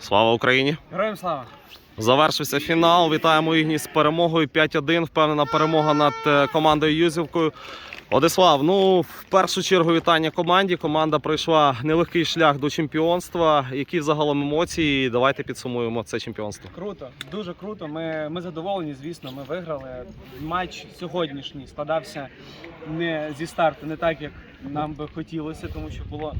Слава Україні! Героям слава! Завершився фінал. Вітаємо Ігніс з перемогою 5-1. Впевнена перемога над е, командою Юзівкою. Одислав, ну в першу чергу вітання команді. Команда пройшла нелегкий шлях до чемпіонства. Які загалом емоції? Давайте підсумуємо це чемпіонство. Круто, дуже круто. Ми, ми задоволені, звісно, ми виграли. Матч сьогоднішній складався не зі старту, не так, як нам би хотілося, тому що було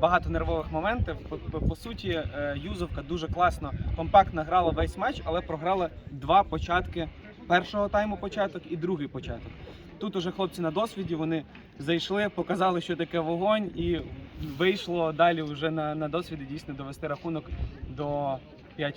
багато нервових моментів. По, по, суті, е, Юзовка дуже класно, компактно грала весь матч, але програла два початки першого тайму початок і другий початок. Тут уже хлопці на досвіді вони зайшли, показали, що таке вогонь, і вийшло далі вже на, на досвіді дійсно довести рахунок до 5-1.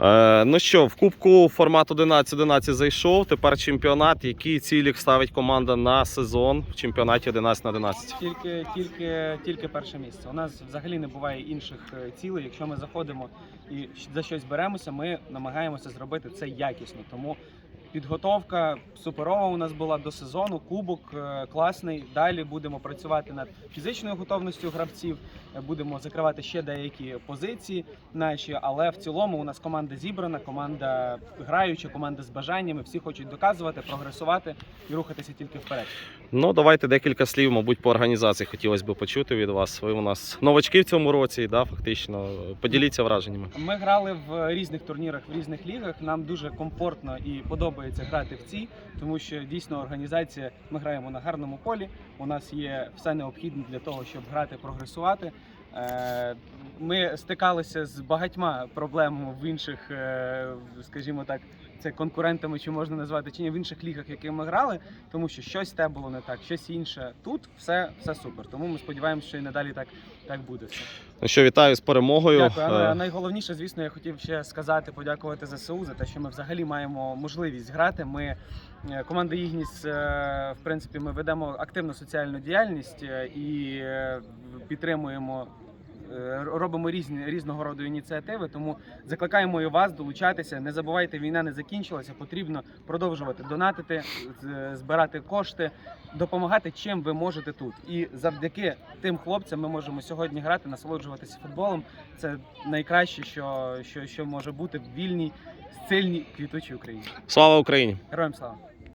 Е, ну що, в кубку формат 11-11 зайшов. Тепер чемпіонат. Які цілі ставить команда на сезон в чемпіонаті 11 на 11? Тільки, тільки, тільки перше місце. У нас взагалі не буває інших е, цілей. Якщо ми заходимо і за щось беремося, ми намагаємося зробити це якісно. Тому підготовка суперова у нас була до сезону. Кубок е, класний. Далі будемо працювати над фізичною готовністю гравців. е, Будемо закривати ще деякі позиції наші, але в цілому у нас команда зібрана, команда граюча, команда з бажаннями. Всі хочуть доказувати, прогресувати і рухатися тільки вперед. Ну, давайте декілька слів, мабуть, по організації хотілося б почути від вас. Ви у нас новачки в цьому році, да, фактично. Поділіться враженнями. Ми грали в різних турнірах, в різних лігах. Нам дуже комфортно і подобається грати в ці, тому що дійсно організація. Ми граємо на гарному полі. У нас є все необхідне для того, щоб грати, прогресувати. Ми стикалися з багатьма проблемами в інших, е, скажімо так, це конкурентами, чи можна назвати, чи ні, в інших лігах, які ми грали, тому що щось те було не так, щось інше. Тут все, все супер. Тому ми сподіваємося, що і надалі так, так буде все. Ну що, вітаю з перемогою. Дякую. А Е, найголовніше, звісно, я хотів ще сказати, подякувати ЗСУ за те, що ми взагалі маємо можливість грати. Ми е, команда Ігніс, в принципі, ми ведемо активну соціальну діяльність і підтримуємо. Е, Робимо різні різного роду ініціативи, тому закликаємо і вас долучатися. Не забувайте, війна не закінчилася. Потрібно продовжувати донатити, збирати кошти, допомагати чим ви можете тут. І завдяки тим хлопцям ми можемо сьогодні грати, насолоджуватися футболом. Це найкраще, що, що, що може бути в вільній, сильній, квітучій Україні. Слава Україні! Героям слава!